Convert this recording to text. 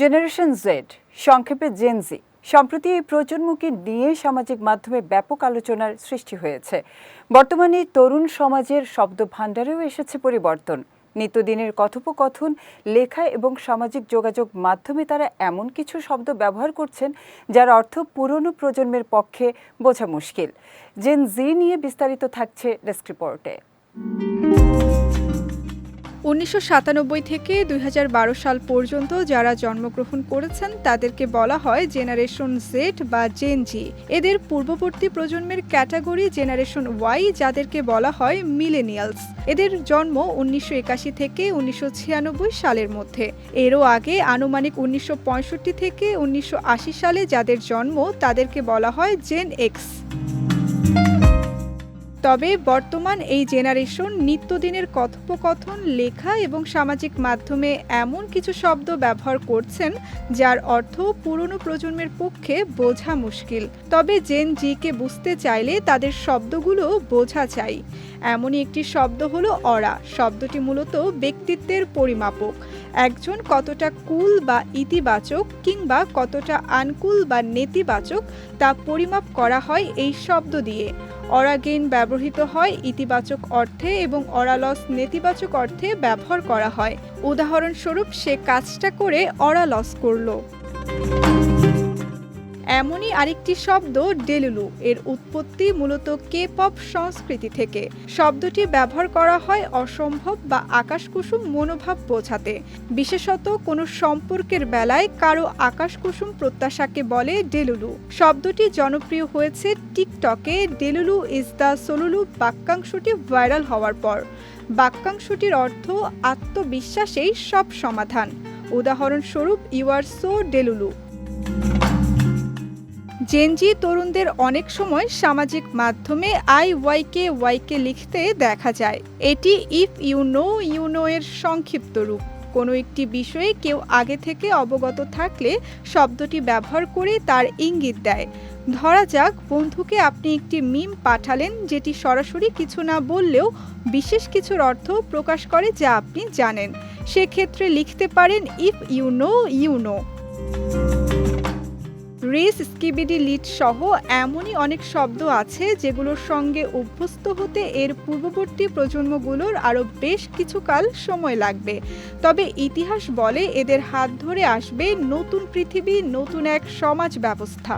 Generation Z সংক্ষেপে Gen Z সম্প্রতি এই প্রজন্মকে নিয়ে সামাজিক মাধ্যমে ব্যাপক আলোচনার সৃষ্টি হয়েছে। বর্তমানে তরুণ সমাজের শব্দ ভাণ্ডারেও এসেছে পরিবর্তন। নিত্যদিনের কথোপকথন, লেখা এবং সামাজিক যোগাযোগ মাধ্যমে তারা এমন কিছু শব্দ ব্যবহার করছেন, যার অর্থ পুরনো প্রজন্মের পক্ষে বোঝা মুশকিল। জেন জি নিয়ে বিস্তারিত থাকছে ডেস্ক রিপোর্টে। উনিশশো সাতানব্বই থেকে দুই হাজার বারো সাল পর্যন্ত যারা জন্মগ্রহণ করেছেন, তাদেরকে বলা হয় জেনারেশন জেড বা জেন জি এদের পূর্ববর্তী প্রজন্মের ক্যাটাগরি জেনারেশন ওয়াই যাদেরকে বলা হয় মিলেনিয়ালস এদের জন্ম উনিশশো একাশি থেকে উনিশশো ছিয়ানব্বই সালের মধ্যে। এরও আগে আনুমানিক উনিশশো পঁয়ষট্টি থেকে উনিশশো আশি সালে যাদের জন্ম, তাদেরকে বলা হয় জেন এক্স তবে বর্তমান এই জেনারেশন নিত্যদিনের কথোপকথন, লেখা এবং সামাজিক মাধ্যমে এমন কিছু শব্দ ব্যবহার করছেন যার অর্থ পুরনো প্রজন্মের পক্ষে বোঝা মুশকিল। তবে জেন জিকে বুঝতে চাইলে তাদের শব্দগুলো বোঝা চাই। এমনই একটি শব্দ হলো অরা। শব্দটি মূলত ব্যক্তিত্বের পরিমাপক। একজন কতটা কুল বা ইতিবাচক কিংবা কতটা আনকুল বা নেতিবাচক তা পরিমাপ করা হয় এই শব্দ দিয়ে। অরাগেইন ব্যবহৃত হয় ইতিবাচক অর্থে এবং অরালস নেতিবাচক অর্থে ব্যবহার করা হয়। উদাহরণস্বরূপ সে কাজটা করে অরালস করল। এমনই আরেকটি শব্দ ডেলুলু, এর উৎপত্তি মূলত কে পপ সংস্কৃতি থেকে। শব্দটি ব্যবহার করা হয় অসম্ভব বা আকাশকুসুম মনোভাব বোঝাতে। বিশেষত কোনো সম্পর্কের বেলায় কারও আকাশকুসুম প্রত্যাশাকে বলে ডেলুলু। শব্দটি জনপ্রিয় হয়েছে টিকটকে ডেলুলু ইজ দ্য সোলুলু বাক্যাংশটি ভাইরাল হওয়ার পর। বাক্যাংশটির অর্থ আত্মবিশ্বাসেই সব সমাধান। উদাহরণস্বরূপ, you are so delulu. Gen Z তরুণদের অনেক সময় সামাজিক মাধ্যমে আই ওয়াইকে ওয়াইকে লিখতে দেখা যায়। এটি if you know you know এর সংক্ষিপ্ত রূপ। কোনো একটি বিষয়ে কেউ আগে থেকে অবগত থাকলে শব্দটি ব্যবহার করে তার ইঙ্গিত দেয়। ধরা যাক, বন্ধুকে আপনি একটি মিম পাঠালেন যেটি সরাসরি কিছু না বললেও বিশেষ কিছুর অর্থ প্রকাশ করে যা আপনি জানেন। সেক্ষেত্রে লিখতে পারেন if you know you know. Rizz skibidi lead সহ এমনই অনেক শব্দ আছে যেগুলোর সঙ্গে অভ্যস্ত হতে এর পূর্ববর্তী প্রজন্মগুলোর আরও বেশ কিছুকাল সময় লাগবে। তবে ইতিহাস বলে এদের হাত ধরে আসবে নতুন পৃথিবী, নতুন এক সমাজ ব্যবস্থা।